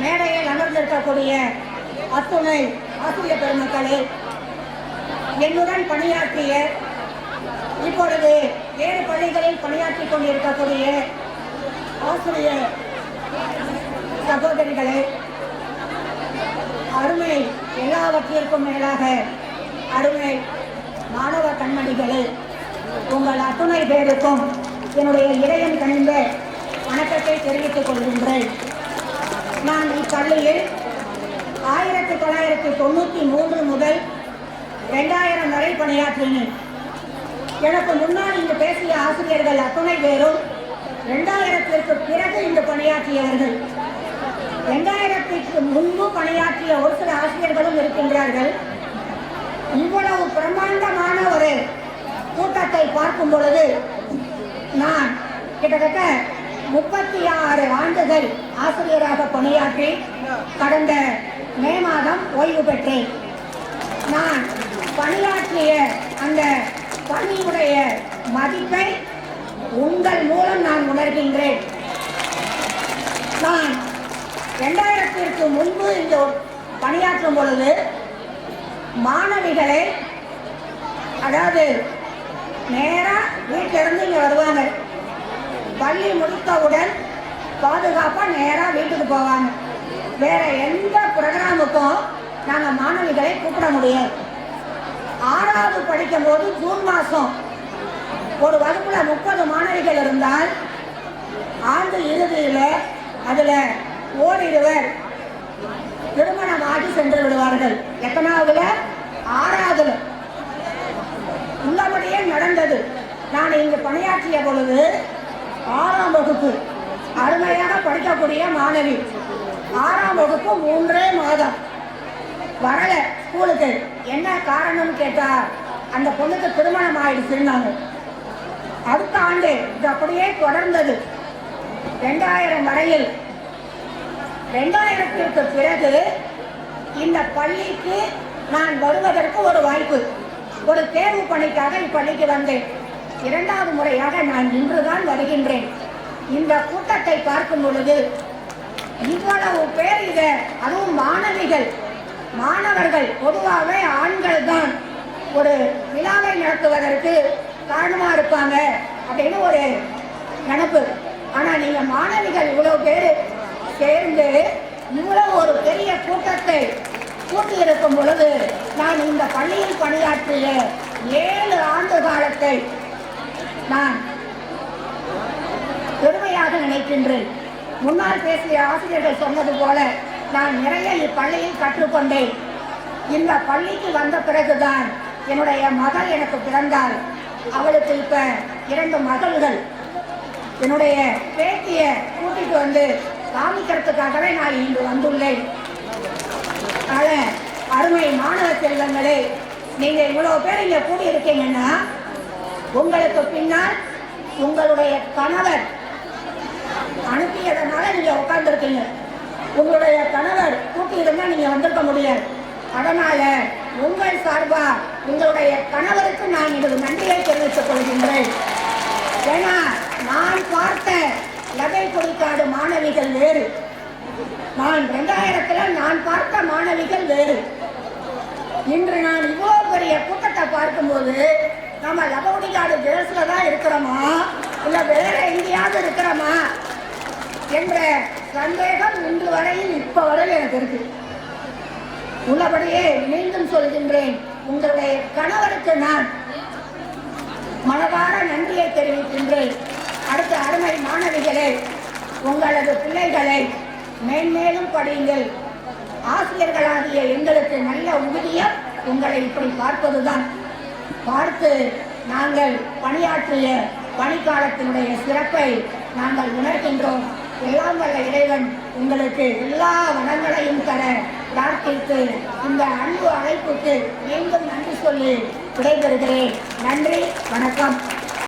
மேடையில் அமர்ந்திருக்கக்கூடிய அத்துணை ஆசிரியர் பெருமக்களே என்னுடன் பணியாற்றிய இப்பொழுது வேறு பள்ளிகளில் பணியாற்றிக் கொண்டிருக்கக்கூடிய ஆசிரியர் சகோதரிகளே அருமை எல்லாவற்றிற்கும் மேலாக அருமை மாணவ கண்மணிகளே உங்கள் அத்துணை பேருக்கும் என்னுடைய இதயம் கணிந்த வணக்கத்தை தெரிவித்துக் கொள்கின்றேன். நான் இப்பள்ளியில் ஆயிரத்தி தொள்ளாயிரத்தி தொண்ணூற்றி மூன்று முதல் ரெண்டாயிரம் வரை பணியாற்றினேன். எனக்கு முன்னால் இங்கு பேசிய ஆசிரியர்கள் அத்துணை பேரும் ரெண்டாயிரத்திற்கு பிறகு இங்கு பணியாற்றியவர்கள். ரெண்டாயிரத்திற்கு முன்பு பணியாற்றிய ஒரு சில ஆசிரியர்களும் இருக்கின்றார்கள். இவ்வளவு பிரம்மாண்டமான ஒரு கூட்டத்தை பார்க்கும் பொழுது நான் கிட்டத்தட்ட முப்பத்தி ஆறு ஆண்டுகள் ஆசிரியராக பணியாற்றி கடந்த மே மாதம் ஓய்வு பெற்றேன். நான் பணியாற்றிய அந்த பணியுடைய மதிப்பை உங்கள் மூலம் நான் உணர்கின்றேன். நான் ரெண்டாயிரத்திற்கு முன்பு இந்த பணியாற்றும் பொழுது மாணவிகளை அதாவது நேராக வீட்டிலிருந்து இங்கே வருவாங்க பள்ளி முடித்தவுடன் பாதுகாப்பாக நேராக வீட்டுக்கு போவாங்க. வேற எந்த ப்ரோக்ராமுக்கும் நாங்கள் மாணவிகளை கூப்பிட முடியாது. ஆறாவது படிக்கும்போது ஜூன் மாதம் ஒரு வகுப்பில் முப்பது மாணவிகள் இருந்தால் ஆண்டு இறுதியில் அதில் ஓரிருவர் திருமணம் ஆகி சென்று விடுவார்கள். எத்தனாவதுல? ஆறாவதுல. உள்ளபடியே நடந்தது. நான் இங்கு பணியாற்றிய பொழுது ஆறாம் வகுப்பு. அருமையாக படிக்கக்கூடிய மாணவி. ஆறாம் வகுப்பு மூன்றே மாதம். வரல ஸ்கூலுக்கு. என்ன காரணம்னு கேட்டா அந்த பொண்ணுக்கு திருமணம் ஆயிடுச்சுன்னாங்க. அடுத்த ஆண்டு இது அப்படியே தொடர்ந்தது. ரெண்டாயிரம் வரையில். ரெண்டாயிரத்திற்கு பிறகு இந்த பள்ளிக்கு நான் வருவதற்கு ஒரு வாய்ப்பு. ஒரு தேர்வு பணிக்காக இப்பள்ளிக்கு வந்தேன். இரண்டாவது முறையாக நான் இன்றுதான் வருகின்றேன். இந்த கூட்டத்தை பார்க்கும் பொழுது இவ்வளவு பேர் இத அதுவும் மாணவிகள். மாணவர்கள் பொதுவாகவே ஆண்கள் தான் ஒரு விழாவை நடத்துவதற்கு காரணமா இருப்பாங்க அப்படின்னு ஒரு நினப்பு. ஆனா நீங்க மாணவிகள் இவ்வளவு பேர் சேர்ந்து இவ்வளவு ஒரு பெரிய கூட்டத்தை கூட்டியிருக்கும் பொழுது நான் இந்த பள்ளியில் பணியாற்றிய ஏழு ஆண்டு காலத்தை நான் பெருமையாக நினைக்கின்றேன். முன்னால் பேசிய ஆசிரியர்கள் சொன்னது போல நான் நிறைய இப்பள்ளியில் கற்றுக்கொண்டேன். இந்த பள்ளிக்கு வந்த பிறகுதான் என்னுடைய மகள் எனக்கு பிறந்தாள். அவளுக்கு இப்ப இரண்டு மகள்கள். என்னுடைய பேத்திய கூட்டிட்டு வந்து காமிக்கிறதுக்காகவே நான் இங்கு வந்துள்ளேன். அருமை மாணவ செல்வங்களே நீங்க இவ்வளவு பேர் இங்க கூடியிருக்கீங்கன்னா உங்களுக்கு பின்னால் உங்களுடைய கணவர். அனுப்பியதனால நீங்க உட்கார்ந்துருக்கீங்க. உங்களுடைய கணவர் கூட்டி இருந்தால் நீங்க வந்திருக்க முடியாது. அதனால உங்கள் சார்பா உங்களுடைய கணவருக்கு நான் இது நன்றியை தெரிவித்துக் கொள்கின்றேன். ஏன்னா நான் பார்த்த லகை குறிக்காடு மாணவிகள் வேறு. நான் ரெண்டாயிரத்துல நான் பார்த்த மாணவிகள் வேறு. இன்று நான் இவ்வளவு பெரிய கூட்டத்தை பார்க்கும்போது நம்ம லபகுடிகாடு கேர்ஸ்ல தான் இருக்கிறோமா? இல்ல வேற எங்கேயாவது இருக்கிறோமா? என்ற சந்தேகம் இன்று வரையில் இப்ப வரையில் எனக்கு இருக்கு உள்ளபடியே மீண்டும் சொல்கின்றேன். உங்களுடைய கணவருக்கு நான் மனதார நன்றியை தெரிவிக்கின்றேன். அடுத்த அருமை மாணவிகளே உங்களது பிள்ளைகளை மேன்மேலும் படியுங்கள். ஆசிரியர்களாகிய எங்களுக்கு நல்ல உறுதியம் உங்களை இப்படி பார்ப்பதுதான். பார்த்து நாங்கள் பணியாற்றிய பணிக்காலத்தினுடைய சிறப்பை நாங்கள் உணர்கின்றோம். எல்லாம் வல்ல இறைவன் உங்களுக்கு எல்லா வளங்களையும் தர பிரார்த்தித்து இந்த அன்பு அழைப்புக்கு மீண்டும் நன்றி சொல்லி விடைபெறுகிறேன். நன்றி வணக்கம்.